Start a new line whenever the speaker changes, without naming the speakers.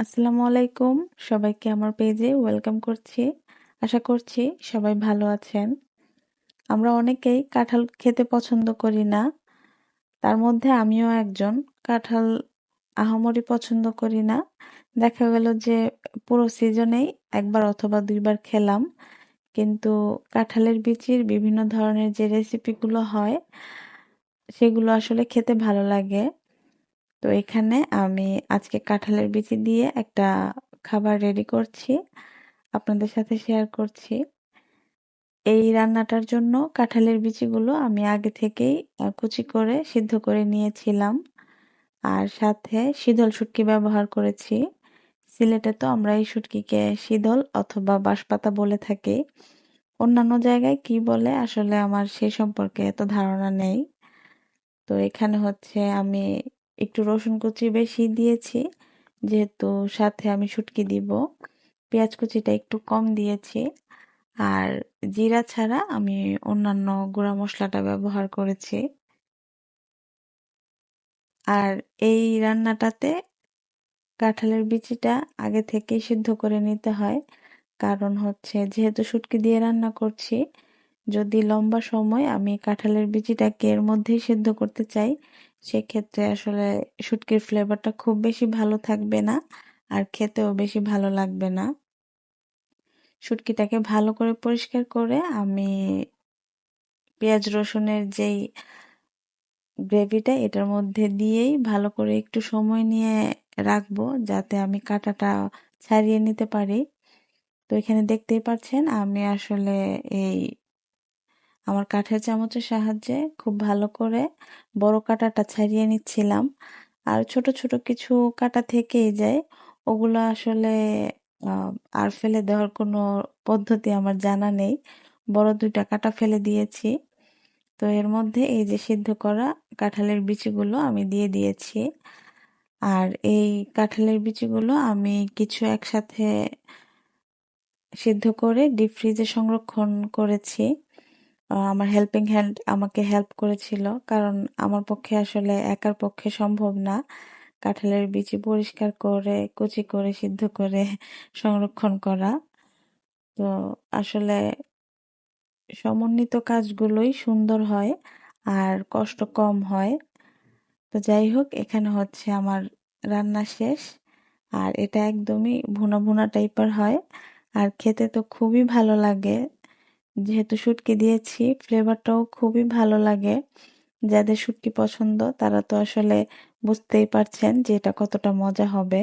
আসসালামু আলাইকুম। সবাইকে আমার পেজে ওয়েলকাম করছি। আশা করছি সবাই ভালো আছেন। আমরা অনেকেই কাঁঠাল খেতে পছন্দ করি না। তার মধ্যে আমিও একজন। কাঁঠাল আহামরি পছন্দ করি না। দেখা গেল যে পুরো সিজনেই একবার অথবা দুইবার খেলাম। কিন্তু কাঁঠালের বিচির বিভিন্ন ধরনের যে রেসিপিগুলো হয়, সেগুলো আসলে খেতে ভালো লাগে। তো এখানে আমি আজকে কাঁঠালের বিচি দিয়ে একটা খাবার রেডি করছি, আপনাদের সাথে শেয়ার করছি। এই রান্নাটার জন্য কাঁঠালের বিচিগুলো আমি আগে থেকেই কুচি করে সিদ্ধ করে নিয়েছিলাম। আর সাথে শীতল শুটকি ব্যবহার করেছি। সিলেটে তো আমরা এই শুটকিকে শীতল অথবা বাঁশপাতা বলে থাকি। অন্যান্য জায়গায় কি বলে আসলে আমার সেই সম্পর্কে এত ধারণা নেই। তো এখানে হচ্ছে আমি একটু রসুন কুচি বেশি দিয়েছি, যেহেতু সাথে আমি শুটকি দিব। পেঁয়াজ কুচিটা একটু কম দিয়েছি। আর জিরা ছাড়া আমি অন্যান্য গুঁড়া মশলাটা ব্যবহার করেছি। আর এই রান্নাটাতে কাঁঠালের বিচিটা আগে থেকে সিদ্ধ করে নিতে হয়। কারণ হচ্ছে, যেহেতু শুটকি দিয়ে রান্না করছি, যদি লম্বা সময় আমি কাঁঠালের বিচিটাকে এর মধ্যেই সিদ্ধ করতে চাই সেক্ষেত্রে আসলে শুটকির ফ্লেভারটা খুব বেশি ভালো থাকবে না, আর খেতেও বেশি ভালো লাগবে না। শুটকিটাকে ভালো করে পরিষ্কার করে আমি পেঁয়াজ, রসুনের যেই গ্রেভিটা এটার মধ্যে দিয়েই ভালো করে একটু সময় নিয়ে রাখব যাতে আমি কাঁটাটা ছাড়িয়ে নিতে পারি। তো এখানে দেখতেই পাচ্ছেন, আমি আসলে এই আমার কাঠের চামচের সাহায্যে খুব ভালো করে বড় কাঁটাটা ছাড়িয়ে নিচ্ছিলাম। আর ছোট ছোট কিছু কাটা থেকেই যায়। ওগুলো আসলে আর ফেলে দেওয়ার কোনো পদ্ধতি আমার জানা নেই। বড় দুইটা কাটা ফেলে দিয়েছি। তো এর মধ্যে এই যে সিদ্ধ করা কাঁঠালের বিচিগুলো আমি দিয়ে দিয়েছি। আর এই কাঁঠালের বিচিগুলো আমি কিছু একসাথে সিদ্ধ করে ডিপ ফ্রিজে সংরক্ষণ করেছি। আমার হেল্পিং হ্যান্ড আমাকে হেল্প করেছিল। কারণ আমার পক্ষে আসলে একার পক্ষে সম্ভব না। কাঁঠালের বিচি পরিষ্কার করে, কুচি করে, সিদ্ধ করে সংরক্ষণ করা। তো আসলে সমন্বিত কাজগুলোই সুন্দর হয় আর কষ্ট কম হয়। তো যাই হোক, এখানে হচ্ছে আমার রান্না শেষ। আর এটা একদমই ভুনা ভুনা টাইপের হয়। আর খেতে তো খুবই ভালো লাগে। যেহেতু শুটকি দিয়েছি ফ্লেভারটাও খুবই ভালো লাগে। যাদের শুটকি পছন্দ, তারা তো আসলে বুঝতেই পারছেন যে এটা কতটা মজা হবে।